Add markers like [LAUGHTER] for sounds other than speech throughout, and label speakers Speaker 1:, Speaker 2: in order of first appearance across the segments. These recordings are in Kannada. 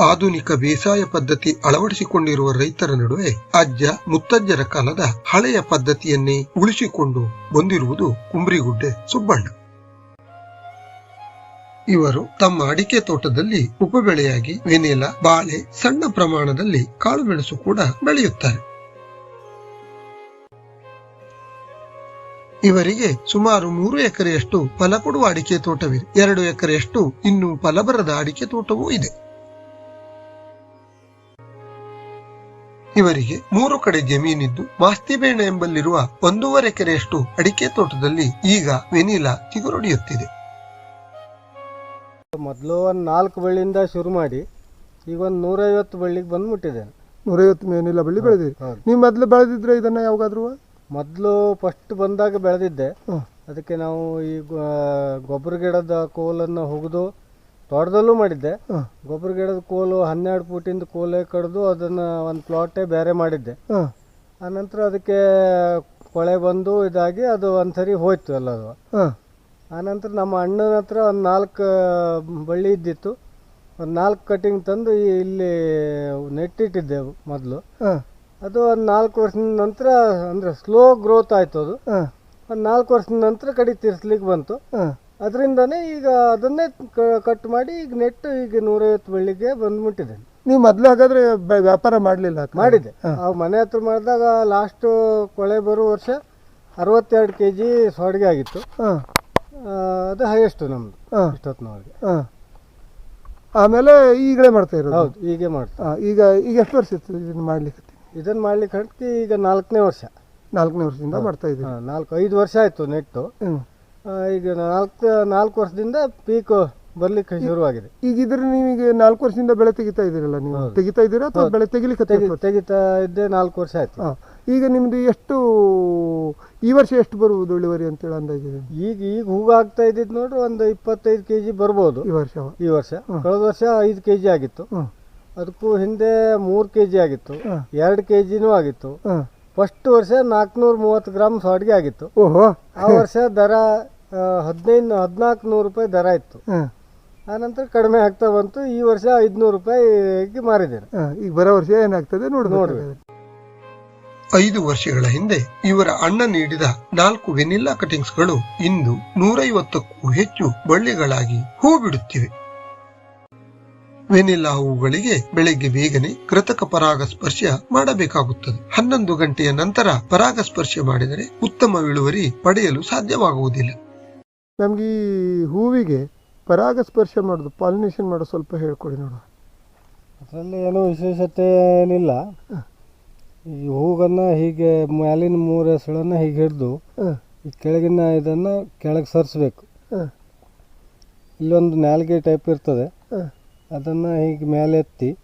Speaker 1: ಆಧುನಿಕ ಬೇಸಾಯ ಪದ್ಧತಿ ಅಳವಡಿಸಿಕೊಂಡಿರುವ ರೈತರ ನಡುವೆ ಅಜ್ಜ ಮುತ್ತಜ್ಜರ ಕಾಲದ ಹಳೆಯ ಪದ್ಧತಿಯನ್ನೇ ಉಳಿಸಿಕೊಂಡು ಬಂದಿರುವುದು ಕುಂಬ್ರಿಗುಡ್ಡೆ ಸುಬ್ಬಣ್ಣ. ಇವರು ತಮ್ಮ ಅಡಿಕೆ ತೋಟದಲ್ಲಿ ಉಪಬೆಳೆಯಾಗಿ ವೆನಿಲ, ಬಾಳೆ ಸಣ್ಣ ಪ್ರಮಾಣದಲ್ಲಿ ಕಾಳುಮೆಣಸು ಕೂಡ ಬೆಳೆಯುತ್ತಾರೆ. ಇವರಿಗೆ ಸುಮಾರು ಮೂರು ಎಕರೆಯಷ್ಟು ಫಲ ಕೊಡುವ ಅಡಿಕೆ ತೋಟವಿದೆ. ಎರಡು ಎಕರೆಯಷ್ಟು ಇನ್ನೂ ಫಲಬರದ ಅಡಿಕೆ ತೋಟವೂ ಇದೆ. ಇವರಿಗೆ ಮೂರು ಕಡೆ ಜಮೀನಿದ್ದು ಮಾಸ್ತಿಬೇಣ ಎಂಬಲ್ಲಿರುವ ಒಂದೂವರೆ ಎಕರೆಯಷ್ಟು ಅಡಿಕೆ ತೋಟದಲ್ಲಿ ಈಗ ವೆನಿಲಾ ಚಿಗುರೊಡೆಯುತ್ತಿದೆ.
Speaker 2: ಮೊದಲು ಒಂದು ನಾಲ್ಕು ಬಳ್ಳಿಯಿಂದ ಶುರು ಮಾಡಿ ಈಗ ಒಂದು ನೂರೈವತ್ತು ಬಳ್ಳಿಗೆ ಬಂದ್ಬಿಟ್ಟಿದ್ದೇನೆ
Speaker 3: ನೂರೈವತ್ತು ಮೇನಿಲ್ಲ ಬಳ್ಳಿ
Speaker 2: ಬೆಳೆದಿದೆ.
Speaker 3: ನೀವು ಮೊದಲು ಬೆಳೆದಿದ್ರೆ ಇದನ್ನ ಯಾವಾಗಾದ್ರೂ?
Speaker 2: ಮೊದಲು ಫಸ್ಟ್ ಬಂದಾಗ ಬೆಳೆದಿದ್ದೆ. ಅದಕ್ಕೆ ನಾವು ಈ ಗೊಬ್ಬರ ಗಿಡದ ಕೋಲನ್ನು ಹುಗಿದು ತೋಟದಲ್ಲೂ ಮಾಡಿದ್ದೆ. ಗೊಬ್ಬರ ಗಿಡದ ಕೋಲು ಹನ್ನೆರಡು ಫೂಟಿಂದ ಕೋಲೆ ಕಡ್ದು ಅದನ್ನು ಒಂದು ಪ್ಲಾಟೇ ಬೇರೆ ಮಾಡಿದ್ದೆ. ಆನಂತರ ಅದಕ್ಕೆ ಕೊಳೆ ಬಂದು ಇದಾಗಿ ಅದು ಒಂದ್ಸರಿ ಹೋಯ್ತು ಎಲ್ಲದು. ಆನಂತರ ನಮ್ಮ ಅಣ್ಣನ ಹತ್ರ ಒಂದು ನಾಲ್ಕು ಬಳ್ಳಿ ಇದ್ದಿತ್ತು. ಒಂದು ನಾಲ್ಕು ಕಟಿಂಗ್ ತಂದು ಇಲ್ಲಿ ನೆಟ್ಟಿಟ್ಟಿದ್ದೆ ಮೊದಲು. ಅದು ಒಂದು ನಾಲ್ಕು ವರ್ಷದ ನಂತರ ಅಂದರೆ ಸ್ಲೋ ಗ್ರೋತ್ ಆಯಿತು ಅದು. ಒಂದು ನಾಲ್ಕು ವರ್ಷದ ನಂತರ ಕಡೆ ತಿರ್ಸ್ಲಿಕ್ಕೆ ಬಂತು. ಅದರಿಂದನೇ ಈಗ ಅದನ್ನೇ ಕಟ್ ಮಾಡಿ ಈಗ ನೆಟ್ ಈಗ ನೂರೈವತ್ತು ಬೆಳಿಗ್ಗೆ ಬಂದ್ಬಿಟ್ಟಿದೆ.
Speaker 3: ನೀವು ಮೊದಲು ಹಾಗಾದ್ರೆ ಬೆ- ವ್ಯಾಪಾರ ಮಾಡಲಿಲ್ಲ
Speaker 2: ಮಾಡಿದೆ ಆ ಮನೆ ಹತ್ರ ಮಾಡಿದಾಗ ಲಾಸ್ಟ್ ಕೊಳೆ ಬರೋ ವರ್ಷ ಅರವತ್ತೆರಡು ಕೆ ಜಿ ಸೊಡ್ಗೆ ಆಗಿತ್ತು.
Speaker 3: ಹಾಂ.
Speaker 2: ಆ, ಅದು ಹೈಯೆಸ್ಟ್ ನಮ್ದು
Speaker 3: ಹಾಂ.
Speaker 2: ಇಷ್ಟೊತ್ತಿನವರೆಗೆ
Speaker 3: ಹಾಂ. ಆಮೇಲೆ ಈಗಲೇ ಮಾಡ್ತಾ ಇರೋದು?
Speaker 2: ಹೌದು ಈಗ ಮಾಡ್ತಾ.
Speaker 3: ಹಾಂ ಈಗ ಈಗ ಎಷ್ಟು ವರ್ಷ ಇತ್ತು ಇದನ್ನು ಮಾಡ್ಲಿಕ್ಕೆ?
Speaker 2: ಇದನ್ನು ಮಾಡ್ಲಿಕ್ಕೆ ಹಟ್ಟಿ ಈಗ ನಾಲ್ಕನೇ ವರ್ಷ.
Speaker 3: ನಾಲ್ಕನೇ ವರ್ಷದಿಂದ ಮಾಡ್ತಾ ಇದ್ದೀವಿ
Speaker 2: ನಾಲ್ಕು ಐದು ವರ್ಷ ಆಯಿತು ನೆಟ್ಟು
Speaker 3: ಹ್ಞೂ
Speaker 2: ಈಗ ನಾಲ್ಕು ನಾಲ್ಕು ವರ್ಷದಿಂದ ಪೀಕು ಬರ್ಲಿಕ್ಕೆ ಶುರುವಾಗಿದೆ.
Speaker 3: ಈಗ ಇದ್ರೆ ನೀವೀಗ ನಾಲ್ಕು ವರ್ಷದಿಂದ ಬೆಳೆ ತೆಗಿತಾ ಇದ್ದೀರಲ್ಲ ನೀವು. ತೆಗಿತಾ ಇದ್ದೀರಾ ಅಥವಾ ಬೆಳೆ ತೆಗಿಲಿಕ್ಕೆ
Speaker 2: ತೆಗಿ ತೆಗಿತಾ ಇದ್ದೆ ನಾಲ್ಕು ವರ್ಷ ಆಯ್ತು.
Speaker 3: ಹಾಂ. ಈಗ ನಿಮ್ದು ಎಷ್ಟು ಈ ವರ್ಷ ಎಷ್ಟು ಬರುವುದು ಇಳುವರಿ ಅಂತೇಳಿ ಅಂದಾಜಿದೆ
Speaker 2: ಈಗ ಈಗ ಹೂಗಾಗ್ತಾ ಇದ್ದಿದ್ದು ನೋಡ್ರಿ ಒಂದು ಇಪ್ಪತ್ತೈದು ಕೆ ಜಿ ಬರ್ಬೋದು.
Speaker 3: ಈ ವರ್ಷ
Speaker 2: ಈ ವರ್ಷ. ಕಳೆದ ವರ್ಷ ಐದು ಕೆ ಜಿ ಆಗಿತ್ತು ಅದಕ್ಕೂ ಹಿಂದೆ ಮೂರು ಕೆ ಜಿ ಆಗಿತ್ತು.
Speaker 3: ಹಾಂ.
Speaker 2: ಎರಡು ಕೆ ಜಿನೂ ಆಗಿತ್ತು.
Speaker 3: ಹಾಂ.
Speaker 2: ಫಸ್ಟ್ ವರ್ಷ ನಾಲ್ಕುನೂರ ಮೂವತ್ತು ಗ್ರಾಮ್ ಸಾಡ್ಗೆ ಆಗಿತ್ತು.
Speaker 3: ಓಹೋ.
Speaker 2: ಆ ವರ್ಷ ದರ ಹದಿನೈದು ಹದಿನಾಲ್ಕು ನೂರು ರೂಪಾಯಿ ದರ ಇತ್ತು. ಆನಂತರ ಕಡಿಮೆ ಆಗ್ತಾ ಬಂತು. ಈ ವರ್ಷ ಐದುನೂರು ರೂಪಾಯಿಗೆ ಮಾರಿದ್ದೇನೆ
Speaker 3: ಈಗ ಬರೋ ವರ್ಷ ಏನಾಗ್ತದೆ ನೋಡಿ
Speaker 2: ನೋಡಿ
Speaker 1: ಐದು ವರ್ಷಗಳ ಹಿಂದೆ ಇವರ ಅಣ್ಣ ನೀಡಿದ ನಾಲ್ಕು ವೆನಿಲ್ಲಾ ಕಟಿಂಗ್ಸ್ಗಳು ಇಂದು ನೂರೈವತ್ತಕ್ಕೂ ಹೆಚ್ಚು ಬಳ್ಳಿಗಳಾಗಿ ಹೂ ಬಿಡುತ್ತಿವೆ ವೆನಿಲ್ಲಾ ಹೂಗಳಿಗೆ ಬೆಳಗ್ಗೆ ಬೇಗನೆ ಕೃತಕ ಪರಾಗಸ್ಪರ್ಶ ಮಾಡಬೇಕಾಗುತ್ತದೆ. ಹನ್ನೊಂದು ಗಂಟೆಯ ನಂತರ ಪರಾಗಸ್ಪರ್ಶ ಮಾಡಿದರೆ ಉತ್ತಮ ಇಳುವರಿ ಪಡೆಯಲು ಸಾಧ್ಯವಾಗುವುದಿಲ್ಲ.
Speaker 3: ನಮ್ಗೆ ಈ ಹೂವಿಗೆ ಪರಾಗಸ್ಪರ್ಶ ಮಾಡೋದು ಪಾಲಿನೇಷನ್ ಮಾಡೋದು ಸ್ವಲ್ಪ ಹೇಳ್ಕೊಡಿ ನೋಡುವ
Speaker 2: ಅದರಲ್ಲಿ ಏನೂ ವಿಶೇಷತೆ ಏನಿಲ್ಲ. ಈ ಹೂಗನ್ನು ಹೀಗೆ ಮ್ಯಾಲಿನ ಮೂರು ಎಸಳನ್ನು ಹೀಗೆ ಹಿಡಿದು
Speaker 3: ಹಾಂ.
Speaker 2: ಈ ಕೆಳಗಿನ ಇದನ್ನು ಕೆಳಗೆ ಸರಿಸ್ಬೇಕು.
Speaker 3: ಹಾಂ.
Speaker 2: ಇಲ್ಲೊಂದು ನಾಲ್ಗೆ ಟೈಪ್ ಇರ್ತದೆ.
Speaker 3: ಹಾಂ.
Speaker 2: ಅದನ್ನು ಹೀಗೆ ಮೇಲೆ ಎತ್ತಿ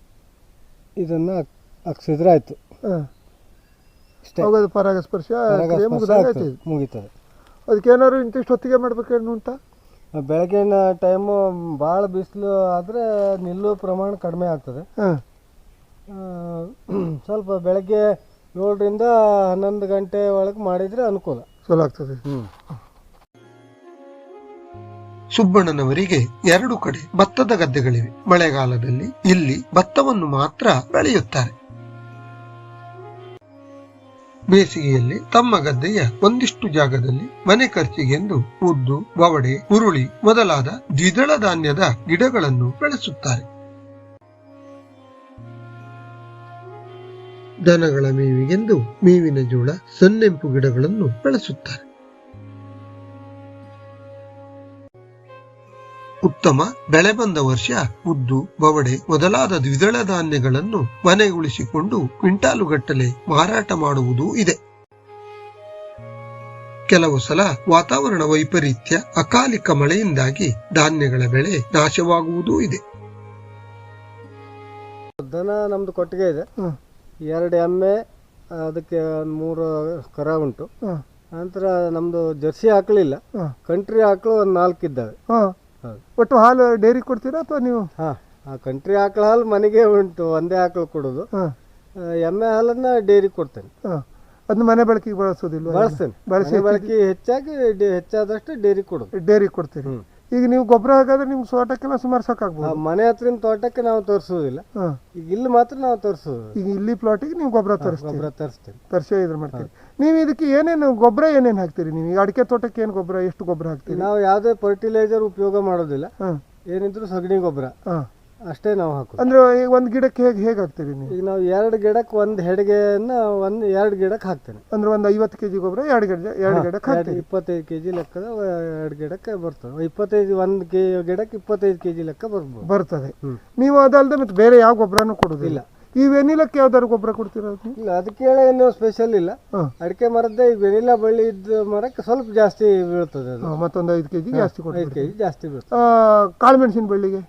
Speaker 2: ಇದನ್ನು ಹಾಕ್ಸಿದ್ರೆ ಆಯಿತು.
Speaker 3: ಹಾಂ.
Speaker 2: ಇಷ್ಟೇ
Speaker 3: ಅವಾಗ ಅದು ಪರಾಗಸ್ಪರ್ಶ ಕ್ರಿಯೆ ಮುಗ್ದಾಗ
Speaker 2: ಆಗ್ತದೆ,
Speaker 3: ಆಯ್ತು.
Speaker 2: ಮುಗೀತದೆ.
Speaker 3: ಅದಕ್ಕೆ ಏನಾದ್ರು ಇಂತಿಷ್ಟು ಹೊತ್ತಿಗೆ ಮಾಡಬೇಕೇನು ಅಂತ?
Speaker 2: ಬೆಳಗಿನ ಟೈಮು ಭಾಳ ಬಿಸಿಲು ಆದರೆ ನಿಲ್ಲೋ ಪ್ರಮಾಣ ಕಡಿಮೆ ಆಗ್ತದೆ.
Speaker 3: ಹಾಂ.
Speaker 2: ಆ, [CLEARS THROAT] ಸ್ವಲ್ಪ ಬೆಳಗ್ಗೆ ಏಳರಿಂದ ಹನ್ನೊಂದು ಗಂಟೆ ಒಳಗೆ ಮಾಡಿದರೆ ಅನುಕೂಲ.
Speaker 3: ಚಲೋ ಆಗ್ತದೆ.
Speaker 2: ಹ್ಞೂ
Speaker 1: ಸುಬ್ಬಣ್ಣನವರಿಗೆ ಎರಡು ಕಡೆ ಭತ್ತದ ಗದ್ದೆಗಳಿವೆ. ಮಳೆಗಾಲದಲ್ಲಿ ಇಲ್ಲಿ ಭತ್ತವನ್ನು ಮಾತ್ರ ಬೆಳೆಯುತ್ತಾರೆ. ಬೇಸಿಗೆಯಲ್ಲಿ ತಮ್ಮ ಗದ್ದೆಯ ಒಂದಿಷ್ಟು ಜಾಗದಲ್ಲಿ ಮನೆ ಖರ್ಚಿಗೆಂದು ಉದ್ದು ಬವಡೆ ಹುರುಳಿ ಮೊದಲಾದ ದ್ವಿದಳ ಧಾನ್ಯದ ಗಿಡಗಳನ್ನು ಬೆಳೆಸುತ್ತಾರೆ. ದನಗಳ ಮೇವಿಗೆಂದು ಮೇವಿನ ಜೋಳ, ಸನ್ನೆಂಪು ಗಿಡಗಳನ್ನು ಬೆಳೆಸುತ್ತಾರೆ. ಉತ್ತಮ ಬೆಳೆ ಬಂದ ವರ್ಷ ಉದ್ದು ಬವಡೆ ಮೊದಲಾದ ದ್ವಿದಳ ಧಾನ್ಯಗಳನ್ನು ಮನೆಗುಳಿಸಿಕೊಂಡು ಕ್ವಿಂಟಾಲುಗಟ್ಟಲೆ ಮಾರಾಟ ಮಾಡುವುದೂ ಇದೆ. ಕೆಲವು ಸಲ ವಾತಾವರಣ ವೈಪರೀತ್ಯ ಅಕಾಲಿಕ ಮಳೆಯಿಂದಾಗಿ ಧಾನ್ಯಗಳ ಬೆಳೆ ನಾಶವಾಗುವುದೂ ಇದೆ.
Speaker 2: ದನ ನಮ್ದು ಕೊಟ್ಟಿಗೆ ಇದೆ. ಎರಡು ಎಮ್ಮೆ ಅದಕ್ಕೆ ಒಂದು ಮೂರು ಕರ ಉಂಟು. ನಂತರ ನಮ್ದು ಜರ್ಸಿ
Speaker 3: ಹಾಕಲಿಲ್ಲ.
Speaker 2: ಕಂಟ್ರಿ ಆಕಳು ಒಂದು ನಾಲ್ಕು ಇದ್ದಾವೆ.
Speaker 3: ಹಾಂ
Speaker 2: ಹೌದು
Speaker 3: ಒಟ್ಟು ಹಾಲು ಡೈರಿ ಕೊಡ್ತೀರಾ ಅಥವಾ ನೀವು?
Speaker 2: ಹಾಂ ಕಂಟ್ರಿ ಆಕಳ ಹಾಲು ಮನೆಗೆ ಉಂಟು ಒಂದೇ ಆಕಳು ಕೊಡೋದು.
Speaker 3: ಹಾಂ.
Speaker 2: ಎಮ್ಮೆ ಹಾಲನ್ನು ಡೈರಿ ಕೊಡ್ತೇನೆ.
Speaker 3: ಹಾಂ. ಅದನ್ನ ಮನೆ ಬಳಕೆಗೆ ಬಳಸೋದಿಲ್ಲ
Speaker 2: ಬಳಸ್ತೇನೆ.
Speaker 3: ಬಳಸಿ
Speaker 2: ಬಳಕೆ ಹೆಚ್ಚಾಗಿ ಹೆಚ್ಚಾದಷ್ಟು ಡೈರಿ ಕೊಡೋದು.
Speaker 3: ಡೈರಿ ಕೊಡ್ತೀರಿ. ಈಗ ನೀವು ಗೊಬ್ಬರ ಹಾಕಿದ್ರೆ ನಿಮ್ಗೆ ತೋಟಕ್ಕೆಲ್ಲ ಸುಮಾರು ಸಾಕಾಗ್ಬೋದು
Speaker 2: ಮನೆ ಹತ್ರಿನ ತೋಟಕ್ಕೆ ನಾವು ತೋರಿಸೋದಿಲ್ಲ
Speaker 3: ಹಾಂ.
Speaker 2: ಈಗ ಇಲ್ಲಿ ಮಾತ್ರ ನಾವು ತೋರಿಸೋದು
Speaker 3: ಈಗ ಇಲ್ಲಿ ಪ್ಲಾಟಿಗೆ ನೀವು ಗೊಬ್ಬರ ತರಿಸ್ತೀವಿ
Speaker 2: ಗೊಬ್ಬರ ತರಿಸ್ತೀವಿ.
Speaker 3: ತರಿಸೇ ಇದ್ರ ಮಾಡ್ತೀವಿ ನೀವು ಇದಕ್ಕೆ ಏನೇನು ಗೊಬ್ಬರ ಏನೇನು ಹಾಕ್ತೀರಿ ನೀವು? ಈಗ ಅಡಿಕೆ ತೋಟಕ್ಕೆ ಏನು ಗೊಬ್ಬರ ಎಷ್ಟು ಗೊಬ್ಬರ ಹಾಕ್ತೀವಿ
Speaker 2: ನಾವು ಯಾವುದೇ ಫರ್ಟಿಲೈಸರ್ ಉಪಯೋಗ ಮಾಡೋದಿಲ್ಲ.
Speaker 3: ಹಾಂ.
Speaker 2: ಏನಿದ್ರು ಸಗಣಿ ಗೊಬ್ಬರ.
Speaker 3: ಹಾಂ.
Speaker 2: ಅಷ್ಟೇ ನಾವು ಹಾಕೋದು.
Speaker 3: ಅಂದ್ರೆ ಈಗ ಒಂದು ಗಿಡಕ್ಕೆ ಹೇಗೆ ಹೇಗೆ ಹಾಕ್ತೀರಿ ನೀವು?
Speaker 2: ಈಗ ನಾವು ಎರಡು ಗಿಡಕ್ಕೆ ಒಂದು ಹೆಡ್ಗೆನ ಒಂದು ಎರಡು ಗಿಡಕ್ಕೆ ಹಾಕ್ತೇನೆ.
Speaker 3: ಅಂದ್ರೆ ಒಂದು ಐವತ್ತು ಕೆಜಿ ಗೊಬ್ಬರ ಎರಡು ಗಿಡ ಎರಡು ಗಿಡಕ್ಕೆ
Speaker 2: ಎರಡು
Speaker 3: ಹಾಕ್ತೀರಿ?
Speaker 2: ಇಪ್ಪತ್ತೈದು ಕೆ ಜಿ ಲೆಕ್ಕದ ಎರಡು ಗಿಡಕ್ಕೆ ಬರ್ತದೆ. ಇಪ್ಪತ್ತೈದು ಒಂದು ಕೆ ಗಿಡಕ್ಕೆ ಇಪ್ಪತ್ತೈದು ಕೆ ಜಿ ಲೆಕ್ಕ ಬರ್ಬೋದು.
Speaker 3: ಬರ್ತದೆ. ನೀವು ಅದಲ್ಲದೆ ಮತ್ತೆ ಬೇರೆ ಯಾವ ಗೊಬ್ಬರನೂ ಕೊಡೋದಿಲ್ಲ? ಈ ವೆನಿಲಕ್ಕೆ ಯಾವ್ದಾದ್ರು ಗೊಬ್ಬರ ಕೊಡ್ತೀರಾ
Speaker 2: ಇಲ್ಲ ಅದಕ್ಕೆ ಏನು ಸ್ಪೆಷಲ್ ಇಲ್ಲ. ಅಡಿಕೆ ಮರದ್ದೇ ಈ ವೆನಿಲಾ ಬಳ್ಳಿ ಇದ್ದ ಮರಕ್ಕೆ ಸ್ವಲ್ಪ ಜಾಸ್ತಿ ಬೀಳ್ತದೆ ಅದು.
Speaker 3: ಮತ್ತೊಂದು ಐದು ಕೆಜಿ ಜಾಸ್ತಿ
Speaker 2: ಐದು
Speaker 3: ಕೊಡ್ತೀರಿ
Speaker 2: ಕೆ ಜಿ ಜಾಸ್ತಿ ಬೀಳ್ತದೆ.
Speaker 3: ಕಾಳುಮೆಣಸಿನ ಬಳ್ಳಿಗೆ?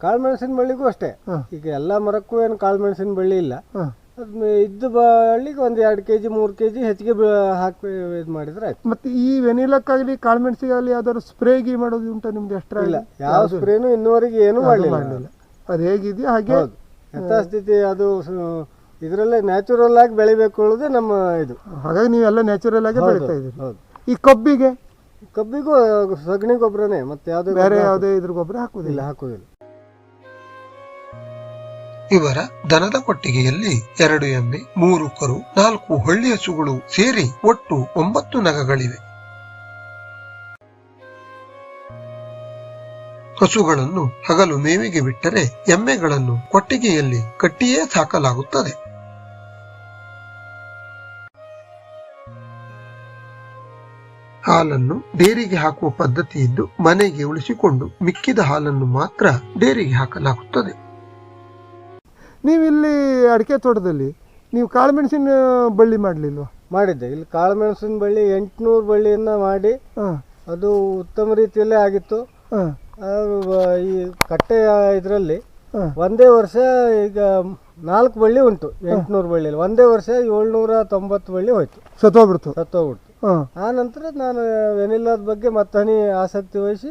Speaker 2: ಕಾಳು ಮೆಣಸಿನ ಬಳ್ಳಿಗೂ ಅಷ್ಟೇ. ಈಗ ಎಲ್ಲ ಮರಕ್ಕೂ ಏನು ಕಾಳು ಮೆಣಸಿನ ಬಳ್ಳಿ ಇಲ್ಲ. ಇದ್ದ ಬಳ್ಳಿಗೆ ಒಂದು ಎರಡು ಕೆ ಜಿ ಮೂರು ಕೆ ಜಿ ಹೆಚ್ಚಿಗೆ ಹಾಕಿ ಇದು ಮಾಡಿದ್ರೆ ಆಯ್ತು.
Speaker 3: ಮತ್ತೆ ಈ ವೆನಿಲಕ್ಕಾಗಲಿ ಕಾಳುಮೆಣಸಿಗಾಗಲಿ ಯಾವ್ದಾದ್ರು ಸ್ಪ್ರೇ ಗಿ ಮಾಡೋದು ಉಂಟು ನಿಮ್ದು ಎಷ್ಟರ
Speaker 2: ಇಲ್ಲ ಯಾವ ಸ್ಪ್ರೇನು ಇನ್ನುವರೆಗೆ ಏನು ಮಾಡಲಿಲ್ಲ.
Speaker 3: ಅದು ಹೇಗಿದೆಯಾ ಹಾಗೆ?
Speaker 2: ಯಥಾಸ್ಥಿತಿ ಅದು ಇದರಲ್ಲೇ ನ್ಯಾಚುರಲ್ ಆಗಿ ಬೆಳಿಬೇಕು ಅನ್ನೋದೇ ನಮ್ಮ ಇದು.
Speaker 3: ಹಾಗಾಗಿ ನೀವೆಲ್ಲ ನ್ಯಾಚುರಲ್ ಆಗಿ ಬೆಳೀತಾ ಇದ್ದೀರಿ.
Speaker 2: ಹೌದು.
Speaker 3: ಈ ಕಬ್ಬಿಗೆ?
Speaker 2: ಕಬ್ಬಿಗೂ ಸಗಣಿ ಗೊಬ್ಬರನೇ ಮತ್ತೆ ಯಾವುದೇ
Speaker 3: ಬೇರೆ ಯಾವುದೇ ಇದ್ರ ಗೊಬ್ಬರ ಹಾಕೋದಿಲ್ಲ.
Speaker 2: ಹಾಕೋದಿಲ್ಲ.
Speaker 1: ಇವರ ದನದ ಕೊಟ್ಟಿಗೆಯಲ್ಲಿ ಎರಡು ಎಮ್ಮೆ ಮೂರು ಕರು, ನಾಲ್ಕು ಹಳ್ಳಿ ಹಸುಗಳು ಸೇರಿ ಒಟ್ಟು ಒಂಬತ್ತು ನಗಗಳಿವೆ. ಹಸುಗಳನ್ನು ಹಗಲು ಮೇವಿಗೆ ಬಿಟ್ಟರೆ ಎಮ್ಮೆಗಳನ್ನು ಕೊಟ್ಟಿಗೆಯಲ್ಲಿ ಕಟ್ಟಿಯೇ ಸಾಕಲಾಗುತ್ತದೆ. ಹಾಲನ್ನು ಡೇರಿಗೆ ಹಾಕುವ ಪದ್ಧತಿ ಇದ್ದು ಮನೆಗೆ ಉಳಿಸಿಕೊಂಡು ಮಿಕ್ಕಿದ ಹಾಲನ್ನು ಮಾತ್ರ ಡೇರಿಗೆ ಹಾಕಲಾಗುತ್ತದೆ.
Speaker 3: ನೀವು ಇಲ್ಲಿ ಅಡಿಕೆ ತೋಟದಲ್ಲಿ ನೀವು ಕಾಳುಮೆಣಸಿನ ಬಳ್ಳಿ ಮಾಡಲಿಲ್ವಾ?
Speaker 2: ಮಾಡಿದ್ದೆ. ಇಲ್ಲಿ ಕಾಳುಮೆಣಸಿನ ಬಳ್ಳಿ ಎಂಟುನೂರು ಬಳ್ಳಿಯನ್ನ ಮಾಡಿ ಅದು ಉತ್ತಮ ರೀತಿಯಲ್ಲೇ ಆಗಿತ್ತು. ಈ ಕಟ್ಟೆ ಇದರಲ್ಲಿ ಒಂದೇ ವರ್ಷ ಈಗ ನಾಲ್ಕು ಬಳ್ಳಿ ಉಂಟು. ಎಂಟುನೂರು ಬಳ್ಳಿಯಲ್ಲಿ. ಒಂದೇ ವರ್ಷ ಏಳ್ನೂರ ತೊಂಬತ್ತು ಬಳ್ಳಿ ಹೋಯ್ತು.
Speaker 3: ಸತ್ತೋಗ್ಬಿಡ್ತು.
Speaker 2: ಸತ್ತೋಗ್ಬಿಡ್ತು. ಆ ನಂತರ ನಾನು ವೆನಿಲ್ಲಾದ ಬಗ್ಗೆ ಮತ್ತೆ ಆಸಕ್ತಿ ವಹಿಸಿ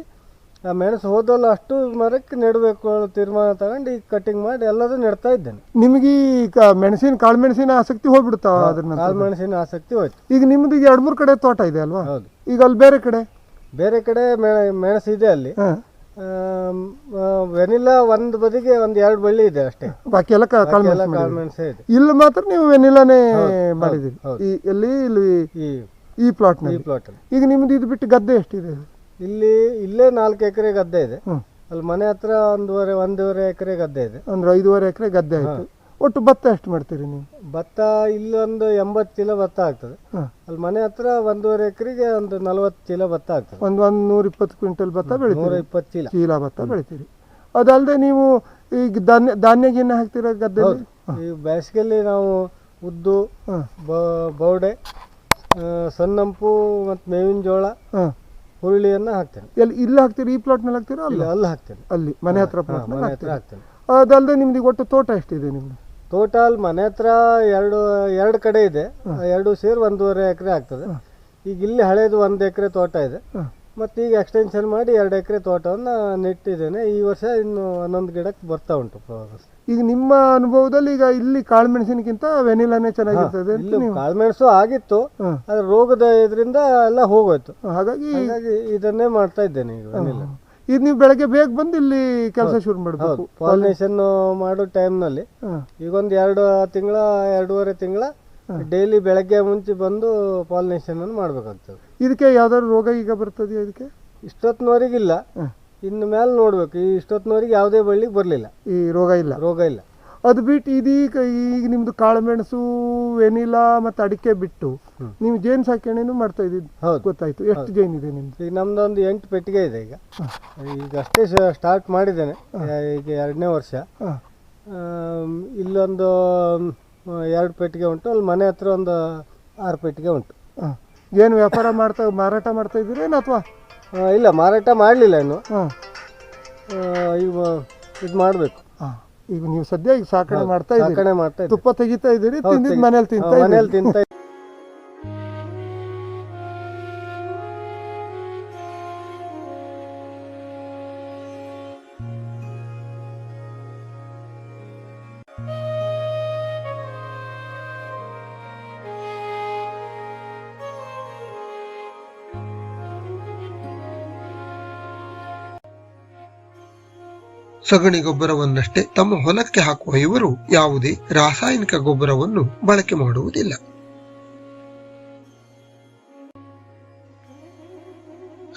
Speaker 2: ಆ ಮೆಣಸು ಹೋದಲ್ಲ ಅಷ್ಟು ಮರಕ್ಕೆ ನೆಡಬೇಕು ತೀರ್ಮಾನ ತಗೊಂಡು ಈಗ ಕಟಿಂಗ್ ಮಾಡಿ ಎಲ್ಲದೂ ನೆಡ್ತಾ ಇದ್ದೇನೆ.
Speaker 3: ನಿಮಗೆ ಈ ಕಾಳು ಮೆಣಸಿನ ಆಸಕ್ತಿ ಹೋಗ್ಬಿಡ್ತಾವ ಅದ್ರ
Speaker 2: ಕಾಳು ಮೆಣಸಿನ ಆಸಕ್ತಿ ಹೋಯ್ತು.
Speaker 3: ಈಗ ನಿಮ್ದು ಈಗ ಎರಡು ಮೂರು ಕಡೆ ತೋಟ ಇದೆ ಅಲ್ವಾ?
Speaker 2: ಹೌದು.
Speaker 3: ಈಗ ಅಲ್ಲಿ ಬೇರೆ ಕಡೆ?
Speaker 2: ಬೇರೆ ಕಡೆ ಮೆಣಸು ಇದೆ ಅಲ್ಲಿ. ವೆನಿಲಾ ಒಂದು ಬದಿಗೆ ಒಂದು ಎರಡು ಬಳ್ಳಿ ಇದೆ ಅಷ್ಟೇ.
Speaker 3: ಬಾಕಿ ಎಲ್ಲ ಕಾ-
Speaker 2: ಎಲ್ಲ ಕಾಳು ಮೆಣಸೇ ಇದೆ.
Speaker 3: ಇಲ್ಲಿ ಮಾತ್ರ ನೀವು ವೆನಿಲಾನೇ ಮಾಡಿದ್ದೀರಿ. ಇಲ್ಲಿ ಎಲ್ಲಿ? ಇಲ್ಲಿ
Speaker 2: ಈ
Speaker 3: ಪ್ಲಾಟ್
Speaker 2: ಈ
Speaker 3: ಪ್ಲಾಟ್ನಲ್ಲಿ ಈಗ ನಿಮ್ದು ಇದು ಬಿಟ್ಟು ಗದ್ದೆ ಎಷ್ಟಿದೆ?
Speaker 2: ಇಲ್ಲಿ ಇಲ್ಲೇ ನಾಲ್ಕು ಎಕರೆ ಗದ್ದೆ ಇದೆ. ಅಲ್ಲಿ ಮನೆ ಹತ್ರ ಒಂದೂವರೆ ಒಂದೂವರೆ ಎಕರೆ ಗದ್ದೆ ಇದೆ.
Speaker 3: ಒಂದು ಐದೂವರೆ ಎಕರೆ ಗದ್ದೆ ಆಯ್ತು. ಒಟ್ಟು ಭತ್ತ ಎಷ್ಟು ಮಾಡ್ತೀರಿ ನೀವು?
Speaker 2: ಭತ್ತ ಇಲ್ಲೊಂದು ಎಂಬತ್ತು ಚೀಲ ಭತ್ತ ಆಗ್ತದೆ. ಅಲ್ಲಿ ಮನೆ ಹತ್ರ ಒಂದೂವರೆ ಎಕರೆಗೆ ಒಂದು ನಲವತ್ತು ಚೀಲ ಭತ್ತ ಆಗ್ತದೆ.
Speaker 3: ಒಂದು ಒಂದು ನೂರ ಇಪ್ಪತ್ತು ಕ್ವಿಂಟಲ್ ಭತ್ತ
Speaker 2: ನೂರ
Speaker 3: ಬೆಳಿತೀರಿ.
Speaker 2: ಇಪ್ಪತ್ತು ಚೀಲ.
Speaker 3: ಚೀಲ ಭತ್ತ ಬೆಳಿತೀರಿ. ಅದಲ್ಲದೆ ನೀವು ಈಗ ಧಾನ್ಯ ಧಾನ್ಯ ಗಿನ್ಯ ಹಾಕ್ತೀರ ಗದ್ದೆ
Speaker 2: ಈ ಬೇಸಿಗೆಯಲ್ಲಿ ನಾವು ಉದ್ದು ಬೌಡೆ ಸಣ್ಣಂಪು ಮತ್ತು ಮೇವಿನ ಜೋಳ ಹುರುಳಿಯನ್ನು ಹಾಕ್ತೇನೆ.
Speaker 3: ಎಲ್ಲಿ ಇಲ್ಲಿ ಹಾಕ್ತೀರಿ? ಈ ಪ್ಲಾಟ್ನಲ್ಲಿ ಹಾಕ್ತೀರಾ? ಅಲ್ಲಿ?
Speaker 2: ಅಲ್ಲಿ ಹಾಕ್ತೇನೆ.
Speaker 3: ಅಲ್ಲಿ ಮನೆ ಹತ್ರ
Speaker 2: ಮನೆ ಹತ್ರ
Speaker 3: ಹಾಕ್ತೀರಿ
Speaker 2: ಹಾಕ್ತೇನೆ.
Speaker 3: ಅದಲ್ಲದೆ ನಿಮ್ದು ಈಗ ಒಟ್ಟು ತೋಟ ಎಷ್ಟಿದೆ ನಿಮ್ದು?
Speaker 2: ತೋಟ ಅಲ್ಲಿ ಮನೆ ಹತ್ರ ಎರಡು ಎರಡು ಕಡೆ ಇದೆ. ಆ ಎರಡು ಸೇರಿ ಒಂದೂವರೆ ಎಕರೆ ಆಗ್ತದೆ. ಈಗ ಇಲ್ಲಿ ಹಳೇದು ಒಂದು ಎಕರೆ ತೋಟ ಇದೆ. ಮತ್ತು ಈಗ ಎಕ್ಸ್ಟೆನ್ಷನ್ ಮಾಡಿ ಎರಡು ಎಕರೆ ತೋಟವನ್ನು ನೆಟ್ಟಿದ್ದೇನೆ. ಈ ವರ್ಷ ಇನ್ನು ಹನ್ನೊಂದು ಗಿಡಕ್ಕೆ ಬರ್ತಾ ಉಂಟು
Speaker 3: ಈಗ ನಿಮ್ಮ ಅನುಭವದಲ್ಲಿ ಈಗ ಇಲ್ಲಿ ಕಾಳುಮೆಣಸಿನಕ್ಕಿಂತ ವೆನಿಲಾನೇ ಚೆನ್ನಾಗಿರ್ತದೆ
Speaker 2: ಕಾಳುಮೆಣಸು ಆಗಿತ್ತು
Speaker 3: ಆದರೆ
Speaker 2: ಅದ್ರ ರೋಗದ ಇದರಿಂದ ಎಲ್ಲ ಹೋಗೋಯ್ತು.
Speaker 3: ಹಾಗಾಗಿ
Speaker 2: ಹಾಗಾಗಿ ಇದನ್ನೇ ಮಾಡ್ತಾ ಇದ್ದೇನೆ ಈಗ ವೆನಿಲಾ.
Speaker 3: ಇದು ನೀವು ಬೆಳಗ್ಗೆ ಬೇಗ ಬಂದು ಇಲ್ಲಿ ಕೆಲಸ ಶುರು ಮಾಡಬೇಕು.
Speaker 2: ಪಾಲಿನೇಷನ್ ಮಾಡೋ ಟೈಮ್ನಲ್ಲಿ
Speaker 3: ಈಗ
Speaker 2: ಈಗೊಂದು ಎರಡು ತಿಂಗಳ ಎರಡೂವರೆ ತಿಂಗಳ ಡೈಲಿ ಬೆಳಗ್ಗೆ ಮುಂಚೆ ಬಂದು ಪಾಲಿನೇಷನ್ ಅನ್ನು ಮಾಡಬೇಕಾಗ್ತದೆ.
Speaker 3: ಇದಕ್ಕೆ ಯಾವ್ದಾದ್ರು ರೋಗ ಈಗ ಬರ್ತದೆ ಇದಕ್ಕೆ?
Speaker 2: ಇಷ್ಟೊತ್ತಿನವರೆಗಿಲ್ಲ. ಇನ್ನು ಮೇಲೆ ನೋಡ್ಬೇಕು. ಈ ಇಷ್ಟೊತ್ತಿನವರೆಗೆ ಯಾವುದೇ ಬಳ್ಳಿಗೆ ಬರಲಿಲ್ಲ.
Speaker 3: ಈ ರೋಗ ಇಲ್ಲ?
Speaker 2: ರೋಗ ಇಲ್ಲ.
Speaker 3: ಅದು ಬಿಟ್ಟು ಇದೀಗ ಈಗ ನಿಮ್ದು ಕಾಳುಮೆಣಸು ವೆನಿಲಾ ಮತ್ತು ಅಡಿಕೆ ಬಿಟ್ಟು ನೀವು ಜೇನು ಸಾಕಣೆನೂ ಮಾಡ್ತಾ ಇದ್ದಿದ್ದು
Speaker 2: ಹೌದು.
Speaker 3: ಗೊತ್ತಾಯ್ತು. ಎಷ್ಟು ಜೇನು ಇದೆ ನಿಮ್ದು?
Speaker 2: ಈಗ ನಮ್ದೊಂದು ಎಂಟು ಪೆಟ್ಟಿಗೆ ಇದೆ ಈಗ. ಈಗ ಅಷ್ಟೇ ಸ್ಟಾರ್ಟ್ ಮಾಡಿದ್ದೇನೆ. ಈಗ ಎರಡನೇ ವರ್ಷ. ಇಲ್ಲೊಂದು ಎರಡು ಪೆಟ್ಟಿಗೆ ಉಂಟು ಅಲ್ಲಿ ಮನೆ ಹತ್ರ ಒಂದು ಆರು ಪೆಟ್ಟಿಗೆ ಉಂಟು.
Speaker 3: ಏನು ವ್ಯಾಪಾರ ಮಾಡ್ತಾ ಮಾರಾಟ ಮಾಡ್ತಾ ಇದ್ದೀರೇನು ಅಥವಾ?
Speaker 2: ಇಲ್ಲ ಮಾರಾಟ ಮಾಡಲಿಲ್ಲ ಇನ್ನು.
Speaker 3: ಹಾಂ.
Speaker 2: ಆ, ಈಗ ಇದು ಮಾಡಬೇಕು.
Speaker 3: ಈಗ ನೀವು ಸದ್ಯ ಈಗ ಸಾಕಣೆ ಮಾಡ್ತಾ ಇದ್ದೀರಿ.
Speaker 2: ಸಾಕಣೆ ಮಾಡ್ತಾ ಇದ್ದೀನಿ
Speaker 3: ತುಪ್ಪ ತೆಗಿತಾ ಇದ್ದೀರಿ
Speaker 2: ತಿಂದಿದ್
Speaker 3: ತಿಂದಿದ್ದು ಮನೇಲಿ ತಿಂತಾ
Speaker 2: ಮನೇಲಿ
Speaker 3: ಇದ್ದೀರಿ.
Speaker 2: ತಿಂತ
Speaker 1: ಸಗಣಿ ಗೊಬ್ಬರವನ್ನಷ್ಟೇ ತಮ್ಮ ಹೊಲಕ್ಕೆ ಹಾಕುವ ಇವರು ಯಾವುದೇ ರಾಸಾಯನಿಕ ಗೊಬ್ಬರವನ್ನು ಬಳಕೆ ಮಾಡುವುದಿಲ್ಲ.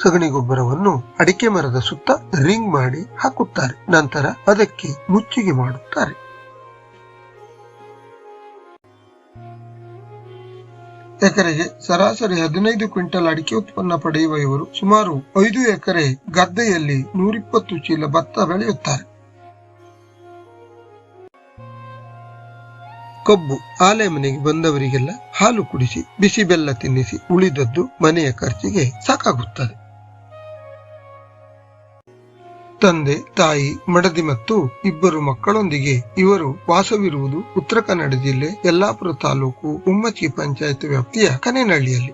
Speaker 1: ಸಗಣಿ ಗೊಬ್ಬರವನ್ನು ಅಡಿಕೆ ಮರದ ಸುತ್ತ ರಿಂಗ್ ಮಾಡಿ ಹಾಕುತ್ತಾರೆ. ನಂತರ ಅದಕ್ಕೆ ಮುಚ್ಚಿಗೆ ಮಾಡುತ್ತಾರೆ. ಎಕರೆಗೆ ಸರಾಸರಿ ಹದಿನೈದು ಕ್ವಿಂಟಲ್ ಅಡಿಕೆ ಉತ್ಪನ್ನ ಪಡೆಯುವ ಇವರು ಸುಮಾರು ಐದು ಎಕರೆ ಗದ್ದೆಯಲ್ಲಿ ನೂರಿಪ್ಪತ್ತು ಚೀಲ ಭತ್ತ ಬೆಳೆಯುತ್ತಾರೆ. ಕಬ್ಬು ಆಲೆ ಮನೆಗೆ ಬಂದವರಿಗೆಲ್ಲ ಹಾಲು ಕುಡಿಸಿ, ಬಿಸಿ ಬೆಲ್ಲ ತಿನ್ನಿಸಿ, ಉಳಿದದ್ದು ಮನೆಯ ಖರ್ಚಿಗೆ ಸಾಕಾಗುತ್ತದೆ. ತಂದೆ, ತಾಯಿ, ಮಡದಿ ಮತ್ತು ಇಬ್ಬರು ಮಕ್ಕಳೊಂದಿಗೆ ಇವರು ವಾಸವಿರುವುದು ಉತ್ತರ ಕನ್ನಡ ಜಿಲ್ಲೆ ಯಲ್ಲಾಪುರ ತಾಲೂಕು ಉಮ್ಮಚ್ಚಿ ಪಂಚಾಯತ್ ವ್ಯಾಪ್ತಿಯ ಕನೇನಹಳ್ಳಿಯಲ್ಲಿ.